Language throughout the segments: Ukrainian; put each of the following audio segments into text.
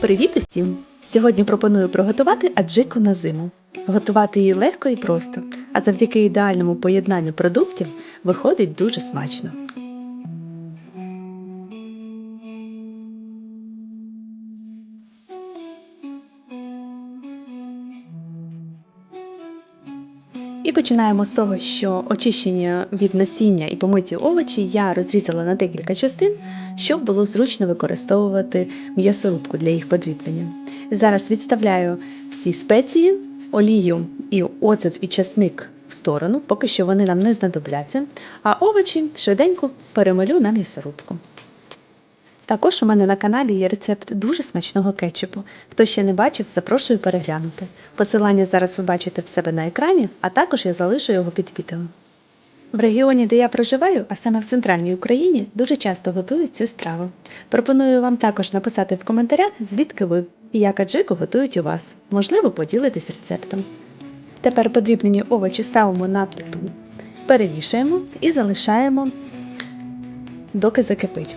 Привіт усім! Сьогодні пропоную приготувати аджику на зиму. Готувати її легко і просто, а завдяки ідеальному поєднанню продуктів виходить дуже смачно. І починаємо з того, що очищені від насіння і помиті овочі я розрізала на декілька частин, щоб було зручно використовувати м'ясорубку для їх подріблення. Зараз відставляю всі спеції, олію і оцет і часник в сторону, поки що вони нам не знадобляться, а овочі швиденько перемалю на м'ясорубку. Також у мене на каналі є рецепт дуже смачного кетчупу. Хто ще не бачив, запрошую переглянути. Посилання зараз ви бачите в себе на екрані, а також я залишу його під відео. В регіоні, де я проживаю, а саме в центральній Україні, дуже часто готують цю страву. Пропоную вам також написати в коментарях, звідки ви і як аджику готують у вас. Можливо, поділитесь рецептом. Тепер подрібнені овочі ставимо на плиту, перемішуємо і залишаємо, доки закипить.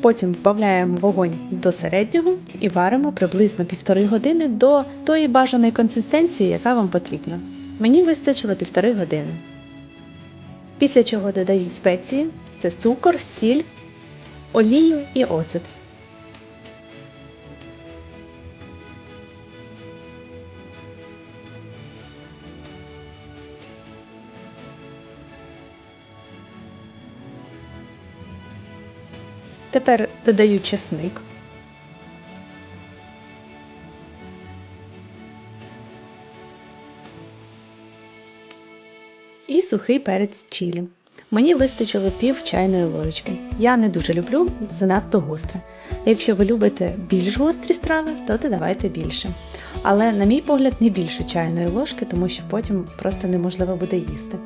Потім вбавляємо вогонь до середнього і варимо приблизно півтори години до тої бажаної консистенції, яка вам потрібна. Мені вистачило півтори години. Після чого додаю спеції: це цукор, сіль, олію і оцет. Тепер додаю чесник. І сухий перець чилі. Мені вистачило пів чайної ложечки. Я не дуже люблю занадто гостре. Якщо ви любите більш гострі страви, то додавайте більше. Але, на мій погляд, не більше чайної ложки, тому що потім просто неможливо буде їсти.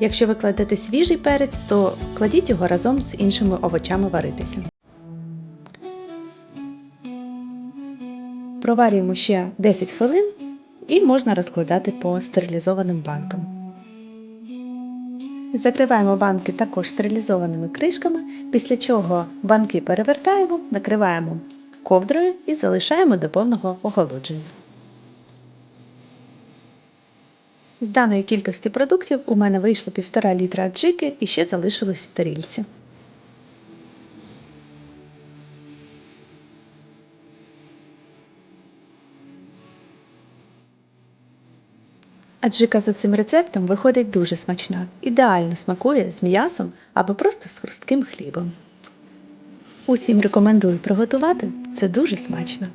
Якщо ви кладете свіжий перець, то кладіть його разом з іншими овочами варитися. Проварюємо ще 10 хвилин і можна розкладати по стерилізованим банкам. Закриваємо банки також стерилізованими кришками, після чого банки перевертаємо, накриваємо ковдрою і залишаємо до повного охолодження. З даної кількості продуктів у мене вийшло 1,5 літра аджики і ще залишилось в тарільці. Аджика за цим рецептом виходить дуже смачна, ідеально смакує з м'ясом або просто з хрустким хлібом. Усім рекомендую приготувати, це дуже смачно.